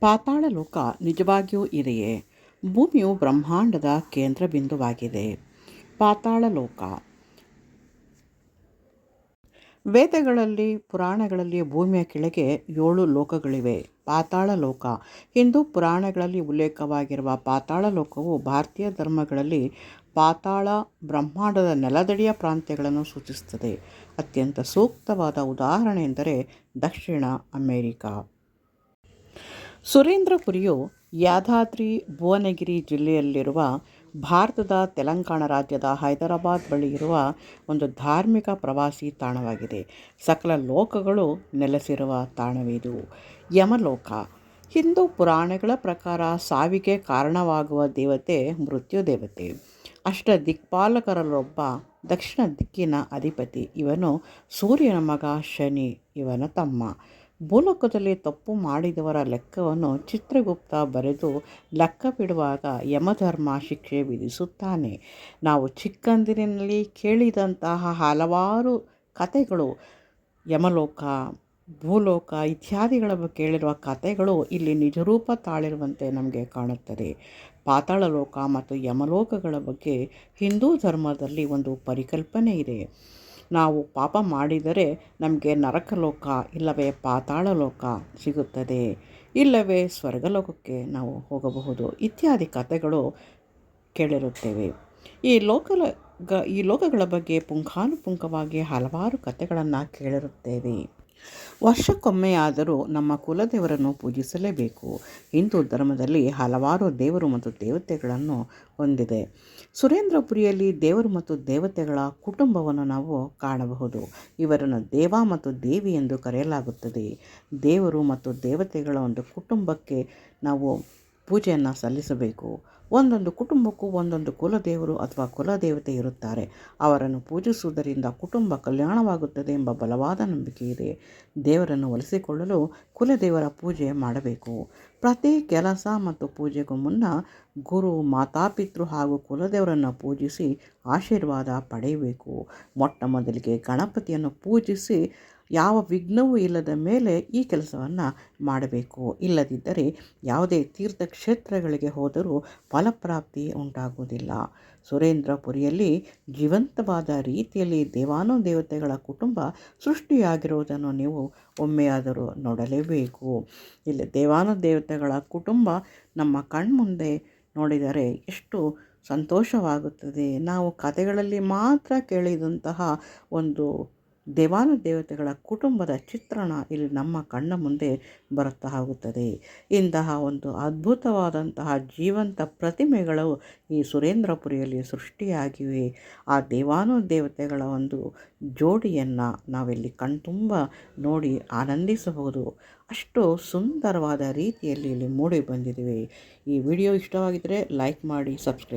ಪಾತಾಳ ಲೋಕ ನಿಜವಾಗಿಯೂ ಇದೆಯೇ? ಭೂಮಿಯು ಬ್ರಹ್ಮಾಂಡದ ಕೇಂದ್ರ ಬಿಂದುವಾಗಿದೆ ಪಾತಾಳ ಲೋಕ. ವೇದಗಳಲ್ಲಿ, ಪುರಾಣಗಳಲ್ಲಿ ಭೂಮಿಯ ಕೆಳಗೆ ಏಳು ಲೋಕಗಳಿವೆ. ಪಾತಾಳ ಲೋಕ. ಹಿಂದೂ ಪುರಾಣಗಳಲ್ಲಿ ಉಲ್ಲೇಖವಾಗಿರುವ ಪಾತಾಳ ಲೋಕವು ಭಾರತೀಯ ಧರ್ಮಗಳಲ್ಲಿ ಪಾತಾಳ ಬ್ರಹ್ಮಾಂಡದ ನೆಲದಡಿಯ ಪ್ರಾಂತ್ಯಗಳನ್ನು ಸೂಚಿಸುತ್ತದೆ. ಅತ್ಯಂತ ಸೂಕ್ತವಾದ ಉದಾಹರಣೆ ಎಂದರೆ ದಕ್ಷಿಣ ಅಮೆರಿಕಾ. ಸುರೇಂದ್ರಪುರಿಯು ಯಾದಾದ್ರಿ ಭುವನಗಿರಿ ಜಿಲ್ಲೆಯಲ್ಲಿರುವ ಭಾರತದ ತೆಲಂಗಾಣ ರಾಜ್ಯದ ಹೈದರಾಬಾದ್ ಬಳಿ ಇರುವ ಒಂದು ಧಾರ್ಮಿಕ ಪ್ರವಾಸಿ ತಾಣವಾಗಿದೆ. ಸಕಲ ಲೋಕಗಳು ನೆಲೆಸಿರುವ ತಾಣವಿದು. ಯಮಲೋಕ. ಹಿಂದೂ ಪುರಾಣಗಳ ಪ್ರಕಾರ ಸಾವಿಗೆ ಕಾರಣವಾಗುವ ದೇವತೆ ಮೃತ್ಯು ದೇವತೆ. ಅಷ್ಟ ದಿಕ್ಪಾಲಕರಲ್ಲೊಬ್ಬ ದಕ್ಷಿಣ ದಿಕ್ಕಿನ ಅಧಿಪತಿ ಇವನು ಸೂರ್ಯನ ಮಗ ಶನಿ, ಇವನ ತಮ್ಮ. ಭೂಲೋಕದಲ್ಲಿ ತಪ್ಪು ಮಾಡಿದವರ ಲೆಕ್ಕವನ್ನು ಚಿತ್ರಗುಪ್ತ ಬರೆದು ಲೆಕ್ಕ ಬಿಡುವಾಗ ಯಮಧರ್ಮ ಶಿಕ್ಷೆ ವಿಧಿಸುತ್ತಾನೆ. ನಾವು ಚಿಕ್ಕಂದಿನಲ್ಲಿ ಕೇಳಿದಂತಹ ಹಲವಾರು ಕಥೆಗಳು, ಯಮಲೋಕ, ಭೂಲೋಕ ಇತ್ಯಾದಿಗಳ ಬಗ್ಗೆ ಕೇಳಿರುವ ಕಥೆಗಳು ಇಲ್ಲಿ ನಿಜರೂಪ ತಾಳಿರುವಂತೆ ನಮಗೆ ಕಾಣುತ್ತದೆ. ಪಾತಾಳ ಲೋಕ ಮತ್ತು ಯಮಲೋಕಗಳ ಬಗ್ಗೆ ಹಿಂದೂ ಧರ್ಮದಲ್ಲಿ ಒಂದು ಪರಿಕಲ್ಪನೆ ಇದೆ. ನಾವು ಪಾಪ ಮಾಡಿದರೆ ನಮಗೆ ನರಕಲೋಕ ಇಲ್ಲವೇ ಪಾತಾಳ ಲೋಕ ಸಿಗುತ್ತದೆ. ಇಲ್ಲವೇ ಸ್ವರ್ಗಲೋಕಕ್ಕೆ ನಾವು ಹೋಗಬಹುದು. ಇತ್ಯಾದಿ ಕಥೆಗಳು ಕೇಳಿರುತ್ತೇವೆ. ಈ ಲೋಕಲ ಗ ಈ ಲೋಕಗಳ ಬಗ್ಗೆ ಪುಂಖಾನುಪುಂಖವಾಗಿ ಹಲವಾರು ಕಥೆಗಳನ್ನು ಕೇಳಿರುತ್ತೇವೆ. ವರ್ಷಕ್ಕೊಮ್ಮೆಯಾದರೂ ನಮ್ಮ ಕುಲದೇವರನ್ನು ಪೂಜಿಸಲೇಬೇಕು. ಹಿಂದೂ ಧರ್ಮದಲ್ಲಿ ಹಲವಾರು ದೇವರು ಮತ್ತು ದೇವತೆಗಳನ್ನು ಹೊಂದಿದೆ. ಸುರೇಂದ್ರಪುರಿಯಲ್ಲಿ ದೇವರು ಮತ್ತು ದೇವತೆಗಳ ಕುಟುಂಬವನ್ನು ನಾವು ಕಾಣಬಹುದು. ಇವರನ್ನು ದೇವ ಮತ್ತು ದೇವಿ ಎಂದು ಕರೆಯಲಾಗುತ್ತದೆ. ದೇವರು ಮತ್ತು ದೇವತೆಗಳ ಒಂದು ಕುಟುಂಬಕ್ಕೆ ನಾವು ಪೂಜೆಯನ್ನು ಸಲ್ಲಿಸಬೇಕು. ಒಂದೊಂದು ಕುಟುಂಬಕ್ಕೂ ಒಂದೊಂದು ಕುಲದೇವರು ಅಥವಾ ಕುಲದೇವತೆ ಇರುತ್ತಾರೆ. ಅವರನ್ನು ಪೂಜಿಸುವುದರಿಂದ ಕುಟುಂಬ ಕಲ್ಯಾಣವಾಗುತ್ತದೆ ಎಂಬ ಬಲವಾದ ನಂಬಿಕೆ ಇದೆ. ದೇವರನ್ನು ಒಲಿಸಿಕೊಳ್ಳಲು ಕುಲದೇವರ ಪೂಜೆ ಮಾಡಬೇಕು. ಪ್ರತಿ ಕೆಲಸ ಮತ್ತು ಪೂಜೆಗೂ ಮುನ್ನ ಗುರು ಮಾತಾಪಿತೃ ಹಾಗೂ ಕುಲದೇವರನ್ನು ಪೂಜಿಸಿ ಆಶೀರ್ವಾದ ಪಡೆಯಬೇಕು. ಮೊಟ್ಟ ಮೊದಲಿಗೆ ಗಣಪತಿಯನ್ನು ಪೂಜಿಸಿ ಯಾವ ವಿಘ್ನವೂ ಇಲ್ಲದ ಮೇಲೆ ಈ ಕೆಲಸವನ್ನು ಮಾಡಬೇಕು. ಇಲ್ಲದಿದ್ದರೆ ಯಾವುದೇ ತೀರ್ಥಕ್ಷೇತ್ರಗಳಿಗೆ ಹೋದರೂ ಫಲಪ್ರಾಪ್ತಿ ಉಂಟಾಗುವುದಿಲ್ಲ. ಸುರೇಂದ್ರಪುರಿಯಲ್ಲಿ ಜೀವಂತವಾದ ರೀತಿಯಲ್ಲಿ ದೇವಾನುದೇವತೆಗಳ ಕುಟುಂಬ ಸೃಷ್ಟಿಯಾಗಿರುವುದನ್ನು ನೀವು ಒಮ್ಮೆಯಾದರೂ ನೋಡಲೇಬೇಕು. ಇಲ್ಲಿ ದೇವಾನುದೇವತೆಗಳ ಕುಟುಂಬ ನಮ್ಮ ಕಣ್ಮುಂದೆ ನೋಡಿದರೆ ಎಷ್ಟು ಸಂತೋಷವಾಗುತ್ತದೆ. ನಾವು ಕಥೆಗಳಲ್ಲಿ ಮಾತ್ರ ಕೇಳಿದಂತಹ ಒಂದು ದೇವಾನುದೇವತೆಗಳ ಕುಟುಂಬದ ಚಿತ್ರಣ ಇಲ್ಲಿ ನಮ್ಮ ಕಣ್ಣ ಮುಂದೆ ಬರುತ್ತಾ ಹೋಗುತ್ತದೆ. ಇಂತಹ ಒಂದು ಅದ್ಭುತವಾದಂತಹ ಜೀವಂತ ಪ್ರತಿಮೆಗಳು ಈ ಸುರೇಂದ್ರಪುರಿಯಲ್ಲಿ ಸೃಷ್ಟಿಯಾಗಿವೆ. ಆ ದೇವಾನುದೇವತೆಗಳ ಒಂದು ಜೋಡಿಯನ್ನು ನಾವಿಲ್ಲಿ ಕಣ್ತುಂಬ ನೋಡಿ ಆನಂದಿಸಬಹುದು. ಅಷ್ಟು ಸುಂದರವಾದ ರೀತಿಯಲ್ಲಿ ಇಲ್ಲಿ ಮೂಡಿ ಬಂದಿದ್ದೀವಿ ಈ ವಿಡಿಯೋ ಇಷ್ಟವಾಗಿದ್ದರೆ ಲೈಕ್ ಮಾಡಿ, ಸಬ್ಸ್ಕ್ರೈಬ್